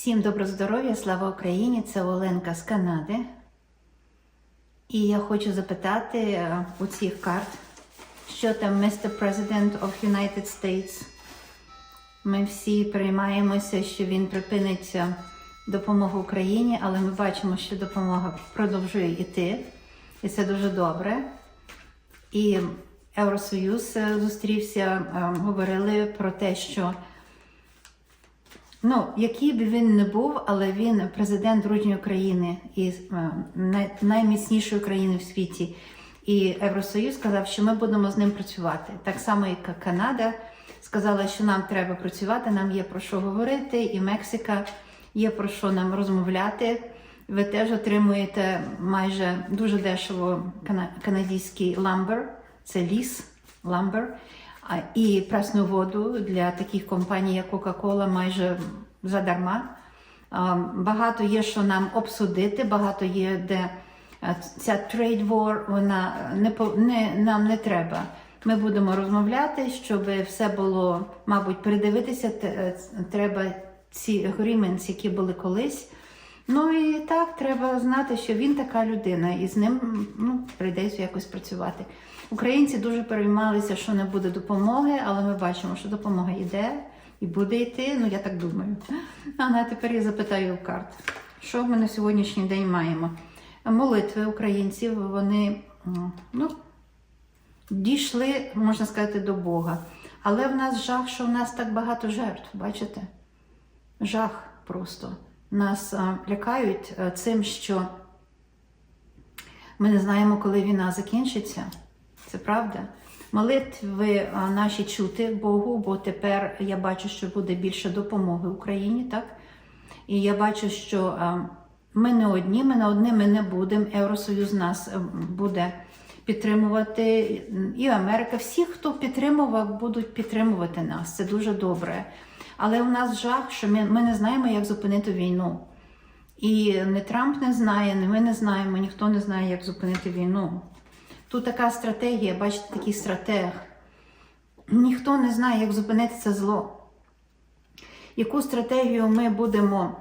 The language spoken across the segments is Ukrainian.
Всім добро здоров'я, слава Україні! Це Оленка з Канади. І я хочу запитати е, у цих карт, що там Mr. President of United States. Ми всі переймаємося, що він припинить е, допомогу Україні, але ми бачимо, що допомога продовжує йти, і це дуже добре. І Євросоюз е, зустрівся, говорили про те, що Ну, який би він не був, але він президент дружньої країни і е, най- найміцнішої країни в світі. І Євросоюз сказав, що ми будемо з ним працювати. Так само, як Канада сказала, що нам треба працювати, нам є про що говорити, і Мексика є про що нам розмовляти. Ви теж отримуєте майже дуже дешево кана- канадський ламбер, це ліс, ламбер. І пресну воду для таких компаній, як Coca-Cola, майже задарма. Багато є, що нам обсудити, багато є, де ця trade war, вона не, не, нам не треба. Ми будемо розмовляти, щоб все було, мабуть, передивитися. е, Треба ці agreements, які були колись. Ну і так, треба знати, що він така людина, і з ним ну, прийдеться якось працювати. Українці дуже переймалися, що не буде допомоги, але ми бачимо, що допомога йде і буде йти. Ну я так думаю. А на тепер я запитаю у карт, що ми на сьогоднішній день маємо? Молитви українців, вони ну, дійшли, можна сказати, до Бога. Але в нас жах, що в нас так багато жертв, бачите? Жах просто. Нас лякають цим, що ми не знаємо, коли війна закінчиться. Це правда. Молитви наші чути Богу, бо тепер я бачу, що буде більше допомоги Україні, так? І я бачу, що ми не одні, ми не одні, ми не будемо. Євросоюз нас е, буде підтримувати, і Америка. Всі, хто підтримував, будуть підтримувати нас. Це дуже добре. Але у нас жах, що ми, ми не знаємо, як зупинити війну. І не Трамп не знає, не ми не знаємо, ніхто не знає, як зупинити війну. Тут така стратегія, бачите, такий стратег. Ніхто не знає, як зупинити це зло. Яку стратегію ми будемо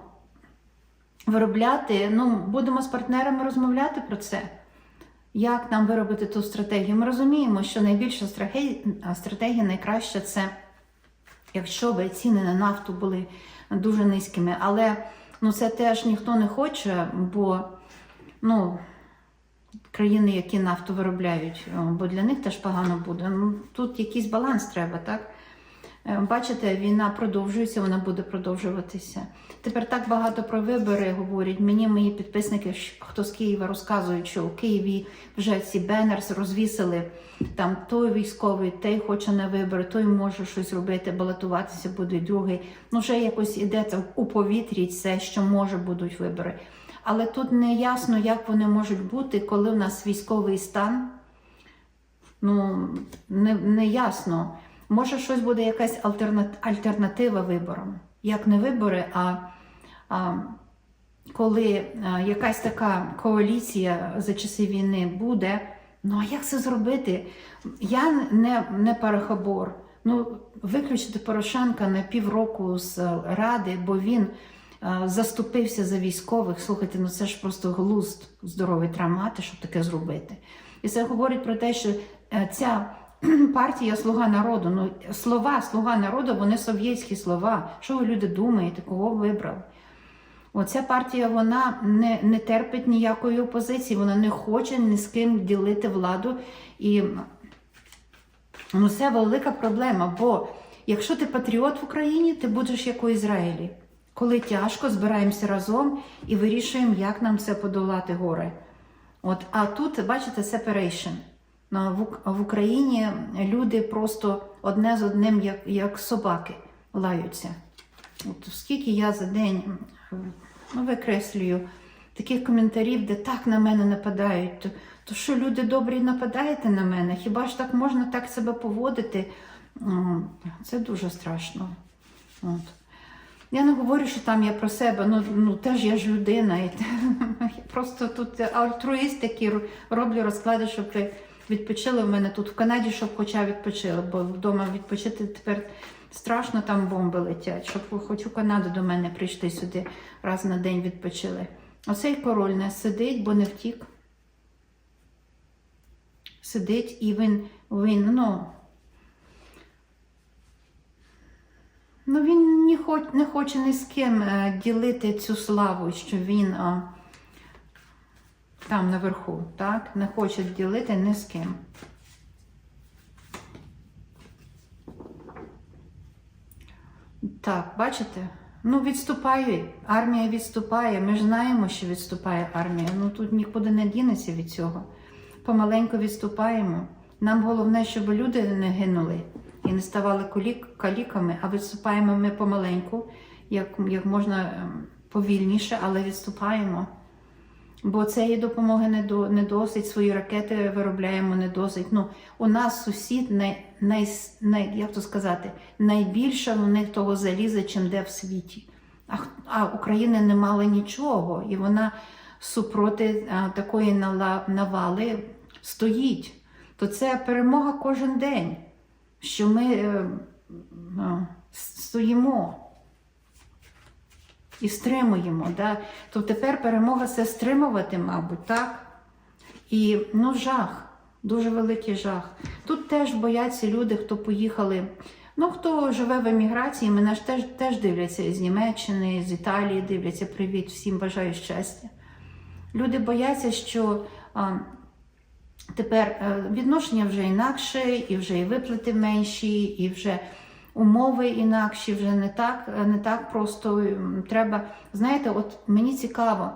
виробляти? Ну, будемо з партнерами розмовляти про це. Як нам виробити ту стратегію? Ми розуміємо, що найбільша стратегія, найкраща це якщо б ціни на нафту були дуже низькими. Але ну, це теж ніхто не хоче, бо ну, країни, які нафту виробляють, бо для них теж погано буде. Ну, тут якийсь баланс треба, так? Е, Бачите, війна продовжується, вона буде продовжуватися. Тепер так багато про вибори говорять. Мені мої підписники, хто з Києва розказують, що у Києві вже ці бенерс розвісили. Там той військовий, той хоче на вибори, той може щось робити, балотуватися буде другий. Ну, вже якось ідеться у повітрі це, що може будуть вибори. Але тут не ясно, як вони можуть бути, коли в нас військовий стан. Ну, не, не ясно. Може, щось буде якась альтернатива виборам. Як не вибори, а, а коли а, якась така коаліція за часи війни буде. Ну а як це зробити? Я не, не парахабор. Ну, виключити Порошенка на півроку з е, ради, бо він е, заступився за військових. Слухайте, ну це ж просто глузд здоровий травмати, щоб таке зробити. І це говорить про те, що е, ця партія Слуга народу, ну слова Слуга народу, вони совєтські слова. Що ви люди думаєте, кого вибрав? Оця партія вона не, не терпить ніякої опозиції, вона не хоче ні з ким ділити владу. І ну, це велика проблема. Бо якщо ти патріот в Україні, ти будеш як у Ізраїлі. Коли тяжко, збираємося разом і вирішуємо, як нам це подолати гори. От, а тут, бачите, separation. В, Україні люди просто одне з одним, як, як собаки, лаються. От скільки я за день ну, викреслюю таких коментарів, де так на мене нападають, то, то що люди добрі нападаєте на мене? Хіба ж так можна так себе поводити? Це дуже страшно. От. Я не говорю, що там я про себе, ну, ну теж я ж людина. І, просто тут альтруїст, який роблю розклади, щоб ви відпочили в мене тут в Канаді, щоб хоча відпочили, бо вдома відпочити тепер страшно, там бомби летять. Щоб хоч у Канаду до мене прийшли сюди раз на день відпочили. Оцей король не сидить, бо не втік. Сидить і він, він ну, Ну, він не, хоч, не хоче ні з ким е, ділити цю славу, що він е, там наверху, так? Не хоче ділити ні з ким. Так, бачите? Ну, відступає, армія відступає. Ми ж знаємо, що відступає армія. Ну тут нікуди не дінеться від цього. Помаленьку відступаємо. Нам головне, щоб люди не гинули і не ставали каліками, а відступаємо ми помаленьку, як, як можна ем, повільніше, але відступаємо. Бо цієї допомоги не, до, не досить, свої ракети виробляємо не досить. Ну, у нас сусід най, най, най, як то сказати, найбільше у них того заліза, чим де в світі. А, а України не мала нічого, і вона супроти а, такої навали стоїть. То це перемога кожен день, що ми е, а, стоїмо і стримуємо. Да? То тепер перемога це стримувати, мабуть, так? І ну, жах, дуже великий жах. Тут теж бояться люди, хто поїхали. Ну, хто живе в еміграції, мене ж теж, теж дивляться з Німеччини, з Італії дивляться. Привіт, всім бажаю щастя. Люди бояться, що а, тепер е, відношення вже інакше, і вже і виплати менші, і вже умови інакші, вже не так, не так просто треба. Знаєте, от мені цікаво,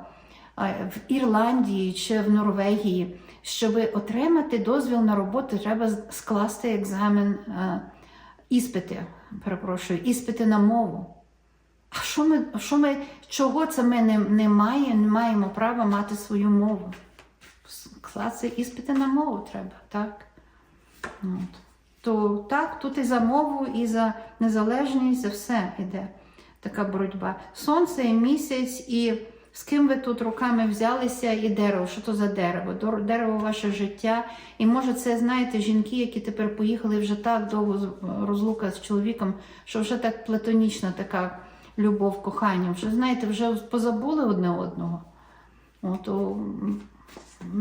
в Ірландії чи в Норвегії, щоб отримати дозвіл на роботу, треба скласти екзамен, е, іспити, перепрошую, іспити на мову. А що ми, що ми, чого це ми не, не, має, не маємо права мати свою мову? Скласти іспити на мову треба, так? От. То так, тут і за мову, і за незалежність, за все йде така боротьба. Сонце і місяць, і з ким ви тут руками взялися, і дерево. Що то за дерево? Дерево ваше життя. І може, це знаєте, жінки, які тепер поїхали вже так довго розлука з чоловіком, що вже так платонічна така любов, кохання. Вже знаєте, вже позабули одне одного. От,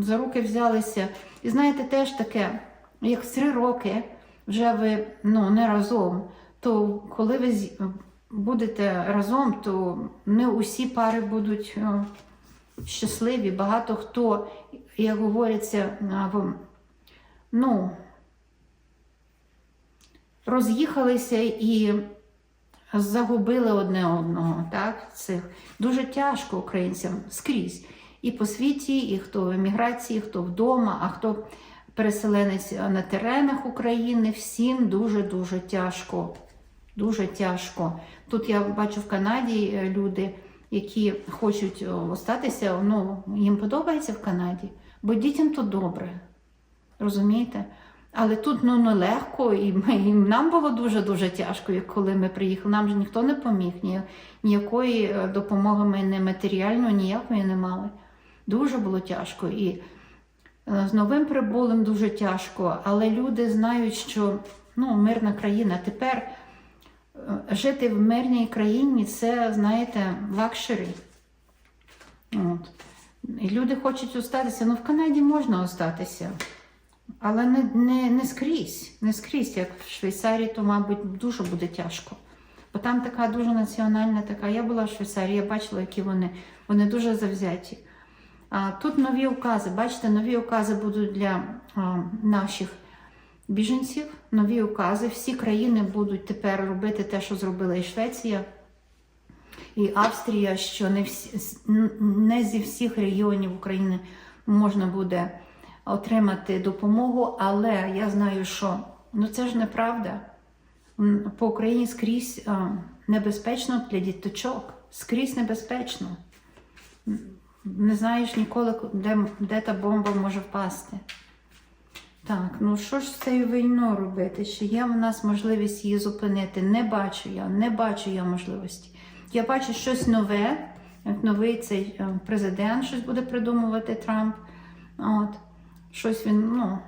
за руки взялися. І знаєте, теж таке, як в три роки вже ви ну, не разом, то коли ви будете разом, то не усі пари будуть е, щасливі. Багато хто, як говориться, ну, роз'їхалися і загубили одне одного. Так? Це дуже тяжко українцям скрізь. І по світі, і хто в еміграції, хто вдома, а хто переселенець на теренах України, всім дуже-дуже тяжко. Дуже тяжко. Тут я бачу в Канаді е, люди, які хочуть остатися, ну, їм подобається в Канаді, бо дітям тут добре. Розумієте? Але тут ну, нелегко, і, ми, і нам було дуже-дуже тяжко, коли ми приїхали. Нам ж ніхто не поміг, ні, ніякої е, допомоги ми не матеріальної, ніякої не мали. Дуже було тяжко. І е, з новим прибулим дуже тяжко, але люди знають, що ну, мирна країна. Тепер е, жити в мирній країні це, знаєте, лакшері. От. І люди хочуть остатися. Ну, в Канаді можна остатися. Але не, не, не скрізь, не скрізь, як в Швейцарії, то, мабуть, дуже буде тяжко. Бо там така дуже національна така. Я була в Швейцарії, я бачила, які вони, вони дуже завзяті. Тут нові укази. Бачите, нові укази будуть для наших біженців. Нові укази. Всі країни будуть тепер робити те, що зробила і Швеція, і Австрія, що не, всі, не зі всіх регіонів України можна буде отримати допомогу, але я знаю, що ну це ж неправда. По Україні скрізь небезпечно для діточок, скрізь небезпечно. Не знаєш ніколи, де, де та бомба може впасти. Так, ну що ж з цією війною робити? Чи є в нас можливість її зупинити? Не бачу я, не бачу я можливості. Я бачу щось нове, як новий цей е, президент щось буде придумувати Трамп. От. Щось він, ну,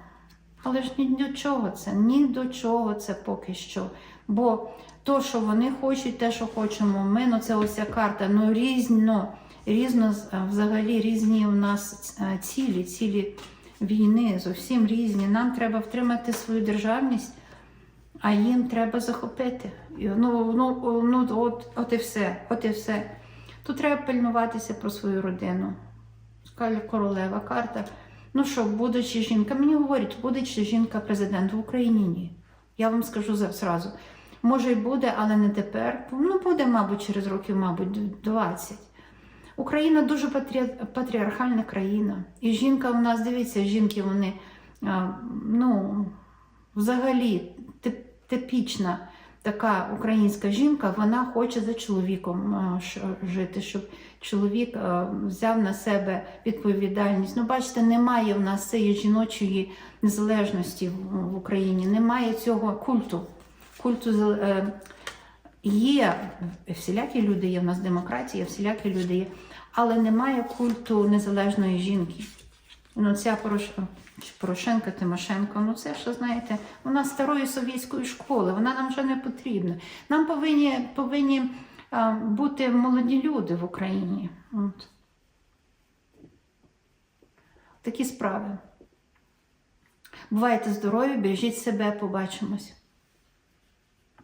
Але ж ні до чого це, ні до чого це поки що. Бо то, що вони хочуть, те, що хочемо ми, ну це ось ця карта, ну різно, різно взагалі різні у нас цілі, цілі війни, зовсім різні. Нам треба втримати свою державність, а їм треба захопити. Ну, ну, ну от, от і все, от і все. Тут треба пильнуватися про свою родину. Королева карта. Ну що, будучи жінка, мені говорять, будучи жінка президент в Україні ні. Я вам скажу зразу. Може й буде, але не тепер. Ну, буде, мабуть, через років, мабуть, 20. Україна дуже патрі- патріархальна країна. І жінка у нас, дивіться, жінки вони ну, взагалі тип- типічна така українська жінка, вона хоче за чоловіком жити, щоб чоловік взяв на себе відповідальність. Ну, бачите, немає в нас цієї жіночої незалежності в, Україні, немає цього культу. Культу е, є всілякі люди, є в нас демократія, всілякі люди є, але немає культу незалежної жінки. Ну, ця Порош... Порошенка, Тимошенко, ну це ж, знаєте, вона старої совєтської школи, вона нам вже не потрібна. Нам повинні, повинні а, бути молоді люди в Україні. От. Такі справи. Бувайте здорові, бережіть себе, побачимось.